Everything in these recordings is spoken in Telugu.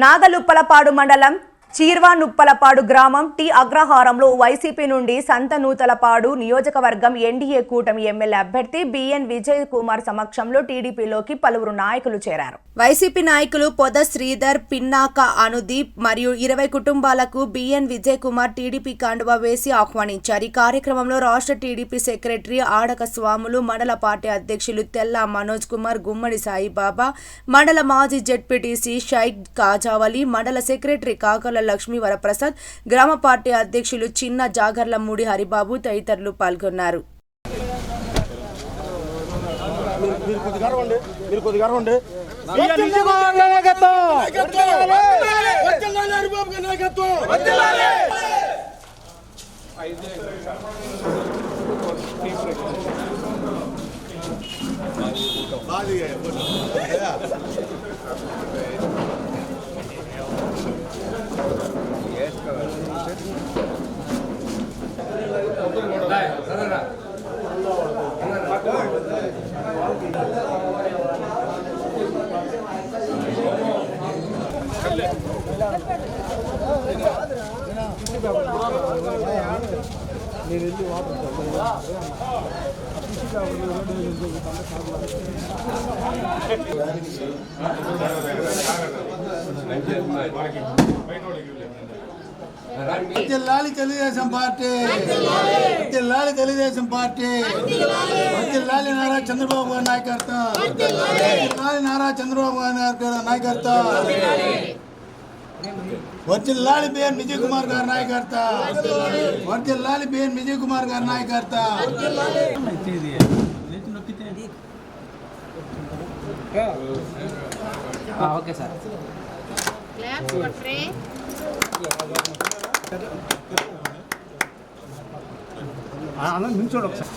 నాగలుప్పలపాడు మండలం చీర్వానుప్పలపాడు గ్రామం టి అగ్రహారంలో వైసీపీ నుండి సంతనూతలపాడు నియోజకవర్గం ఎన్డీఏ కూటమి ఎమ్మెల్యే అభ్యర్థి బిఎన్ విజయ్ కుమార్ సమక్షంలో టీడీపీలోకి పలువురు నాయకులు చేరారు. వైసీపీ నాయకులు పొద శ్రీధర్ పిన్నాక అనుదీప్ మరియు ఇరవై కుటుంబాలకు బిఎన్ విజయ్ కుమార్ టీడీపీ కాండువా వేసి ఆహ్వానించారు. ఈ కార్యక్రమంలో రాష్ట్ర టీడీపీ సెక్రటరీ ఆడక స్వాములు మండల పార్టీ అధ్యక్షులు తెల్ల మనోజ్ కుమార్ గుమ్మడి సాయిబాబా మండల మాజీ జెడ్పీటీసీ షైక్ కాజావలి మండల సెక్రటరీ కాకల లక్ష్మీ వరప్రసాద్ గ్రామ పార్టీ అధ్యక్షులు చిన్న జాగర్లమూడి హరిబాబు తదితరులు పాల్గొన్నారు. మీరు కొద్దిగా మీరు కొద్దిగా జిల్లాలి తెలుగుదేశం పార్టీ జిల్లాలి తెలుగుదేశం పార్టీ జిల్లాలి నారా చంద్రబాబు గారి నాయకత్వం జిల్లాలి నారా చంద్రబాబు గారి నాయకత్వం వర్జిల్లాలి బిఎన్ విజయ్ కుమార్ గారి నాయకత్వం వర్జిల్లాలి బిఎన్ విజయ్ కుమార్ గారి నాయకత్వం ఓకే సార్. నిల్చోడు ఒకసారి.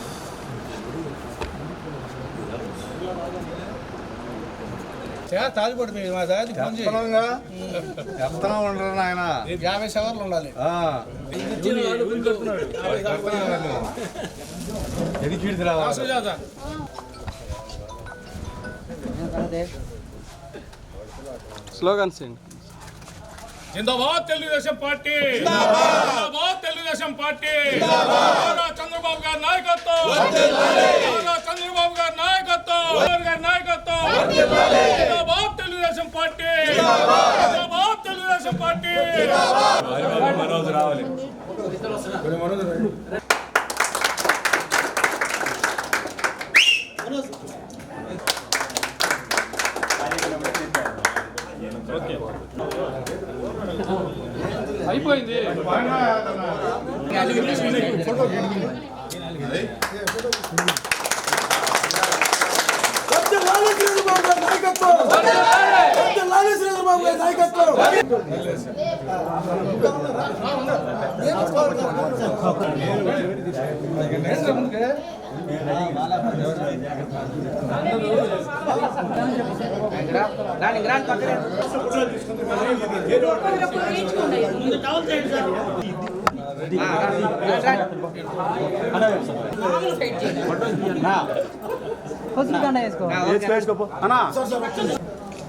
చెప్తున్నా ఉండరు నాయన? యాభై సవర్లు ఉండాలి. స్లోగన్స్ ఏంటి? జిందాబాద్ తెలుగుదేశం పార్టీ. జిందాబాద్! తెలుగుదేశం పార్టీ. చంద్రబాబు గారి నాయకత్వం. నాయకత్వం. తెలుగుదేశం పార్టీ. జిందాబాద్ తెలుగుదేశం పార్టీ. అయిపోయింది. వర్జిల్లాలి చంద్రబాబు గారి నాయకత్వం వర్జిల్లాలి చంద్రబాబు గారి నాయకత్వం వేసుకోపో. అన్నా.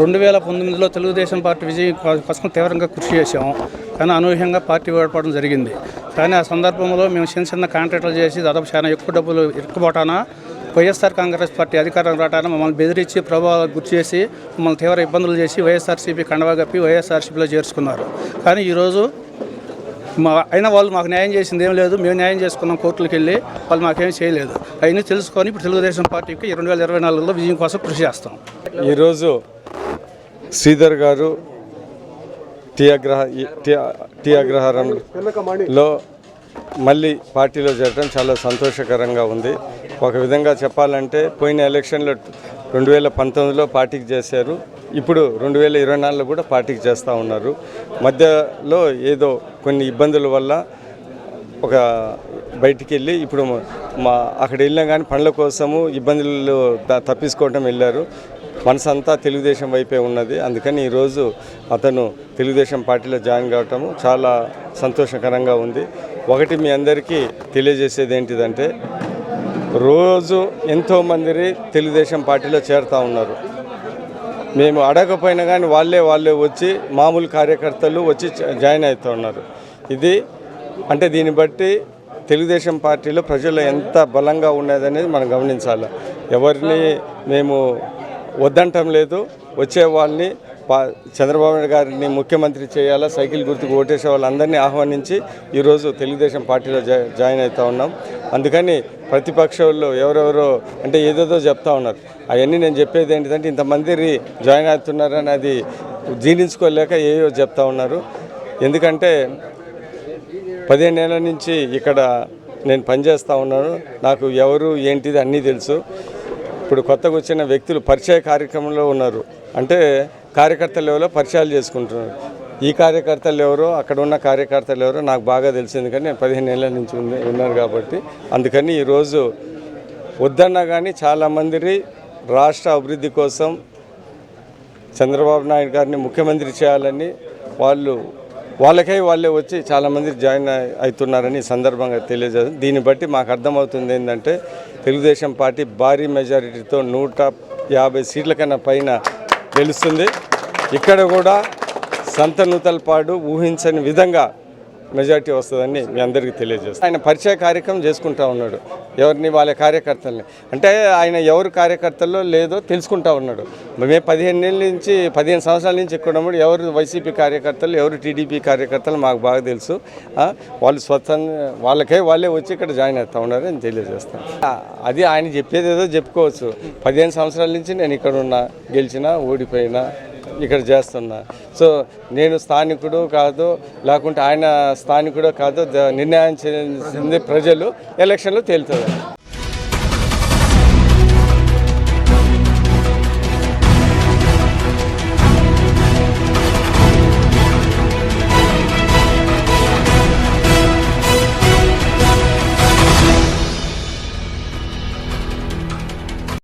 రెండు వేల పంతొమ్మిదిలో తెలుగుదేశం పార్టీ విజయం కోసం తీవ్రంగా కృషి చేశాము. కానీ అనూహ్యంగా పార్టీ ఓడిపోవడం జరిగింది. కానీ ఆ సందర్భంలో మేము చిన్న చిన్న కాంట్రాక్టులు చేసి దాదాపు చాలా ఎక్కువ డబ్బులు ఇరుక్కుపోటాన వైఎస్ఆర్ కాంగ్రెస్ పార్టీ అధికారం రావడానికి మమ్మల్ని బెదిరించి ప్రభావాలకు గురి చేసి మమ్మల్ని తీవ్ర ఇబ్బందులు చేసి వైఎస్ఆర్సీపీ కండవా కప్పి వైఎస్ఆర్సీపీలో చేర్చుకున్నారు. కానీ ఈరోజు మా అయినా వాళ్ళు మాకు న్యాయం చేసింది ఏం లేదు మేము న్యాయం చేసుకున్నాం కోర్టులకు వెళ్ళి వాళ్ళు మాకేం చేయలేదు. అయినా తెలుసుకొని ఇప్పుడు తెలుగుదేశం పార్టీకి రెండు వేల ఇరవై నాలుగులో విజయం కోసం కృషి చేస్తాం. ఈరోజు శ్రీధర్ గారు టీ టీ అగ్రహారంలో మళ్ళీ పార్టీలో చేరడం చాలా సంతోషకరంగా ఉంది. ఒక విధంగా చెప్పాలంటే పోయిన ఎలక్షన్లో రెండు వేల పంతొమ్మిదిలో పార్టీకి చేశారు. ఇప్పుడు రెండు వేల ఇరవై నాలుగులో కూడా పార్టీకి చేస్తూ ఉన్నారు. మధ్యలో ఏదో కొన్ని ఇబ్బందుల వల్ల ఒక బయటికి వెళ్ళి ఇప్పుడు మా అక్కడ వెళ్ళినా కానీ పనుల కోసము ఇబ్బందులు త- తప్పించుకోవటం వెళ్ళారు. మనసంతా తెలుగుదేశం వైపే ఉన్నది. అందుకని ఈరోజు అతను తెలుగుదేశం పార్టీలో జాయిన్ కావటము చాలా సంతోషకరంగా ఉంది. ఒకటి మీ అందరికీ తెలియజేసేది ఏంటిదంటే రోజు ఎంతోమంది తెలుగుదేశం పార్టీలో చేరుతూ ఉన్నారు. మేము అడగకపోయినా కానీ వాళ్ళే వాళ్ళే వచ్చి మామూలు కార్యకర్తలు వచ్చి జాయిన్ అవుతున్నారు ఇది అంటే దీన్ని బట్టి తెలుగుదేశం పార్టీలో ప్రజలు ఎంత బలంగా ఉన్నదనేది మనం గమనించాలి. ఎవరిని మేము వద్దంటం లేదు. వచ్చే వాళ్ళని చంద్రబాబు నాయుడు గారిని ముఖ్యమంత్రి చేయాలా సైకిల్ గుర్తుకు ఓటేసే వాళ్ళందరినీ ఆహ్వానించి ఈరోజు తెలుగుదేశం పార్టీలో జాయిన్ అవుతూ ఉన్నాం. అందుకని ప్రతిపక్షంలో ఎవరెవరో అంటే ఏదేదో చెప్తా ఉన్నారు. అవన్నీ నేను చెప్పేది ఏంటంటే ఇంతమంది జాయిన్ అవుతున్నారని అది జీర్ణించుకోలేక ఏవో చెప్తా ఉన్నారు. ఎందుకంటే పదిహేను నెలల నుంచి ఇక్కడ నేను పనిచేస్తూ ఉన్నాను. నాకు ఎవరు ఏంటిది అన్నీ తెలుసు. ఇప్పుడు కొత్తగా వచ్చిన వ్యక్తులు పరిచయ కార్యక్రమంలో ఉన్నారు. అంటే కార్యకర్తలు ఎవరో పరిచయాలు చేసుకుంటున్నారు. ఈ కార్యకర్తలు ఎవరో అక్కడ ఉన్న కార్యకర్తలు ఎవరో నాకు బాగా తెలిసింది ఎందుకంటే నేను పదిహేను ఏళ్ళ నుంచి ఉన్నారు ఉన్నాను కాబట్టి. అందుకని ఈరోజు వద్దన్నా కానీ చాలామంది రాష్ట్ర అభివృద్ధి కోసం చంద్రబాబు నాయుడు గారిని ముఖ్యమంత్రి చేయాలని వాళ్ళు వాళ్ళకై వాళ్ళే వచ్చి చాలామంది జాయిన్ అవుతున్నారని సందర్భంగా తెలియజేస్తుంది దీన్ని బట్టి మాకు అర్థమవుతుంది ఏంటంటే తెలుగుదేశం పార్టీ భారీ మెజారిటీతో నూట యాభై సీట్ల కన్నా పైన గెలుస్తుంది ఇక్కడ కూడా సంతనూతలపాడు ఊహించని విధంగా మెజారిటీ వస్తుందని మీ అందరికీ తెలియజేస్తాను ఆయన పరిచయ కార్యక్రమం చేసుకుంటా ఉన్నాడు. ఎవరిని వాళ్ళ కార్యకర్తల్ని. అంటే ఆయన ఎవరు కార్యకర్తల్లో లేదో తెలుసుకుంటా ఉన్నాడు. మేము పదిహేను నెలల నుంచి పదిహేను సంవత్సరాల నుంచి ఇక్కడ ఉన్నప్పుడు ఎవరు వైసీపీ కార్యకర్తలు ఎవరు టీడీపీ కార్యకర్తలు మాకు బాగా తెలుసు. వాళ్ళు స్వతంత్ర వాళ్ళకే వాళ్ళే వచ్చి ఇక్కడ జాయిన్ అవుతా ఉన్నారు అని తెలియజేస్తాను అది ఆయన చెప్పేది ఏదో చెప్పుకోవచ్చు. పదిహేను సంవత్సరాల నుంచి నేను ఇక్కడ ఉన్నా గెలిచినా ఓడిపోయినా ఇక్కడ చేస్తున్నా. సో నేను స్థానికుడు కాదు లేకుంటే ఆయన స్థానికుడు కాదు నిర్ణయం చేసింది ప్రజలు ఎలక్షన్లో తేలుతుంది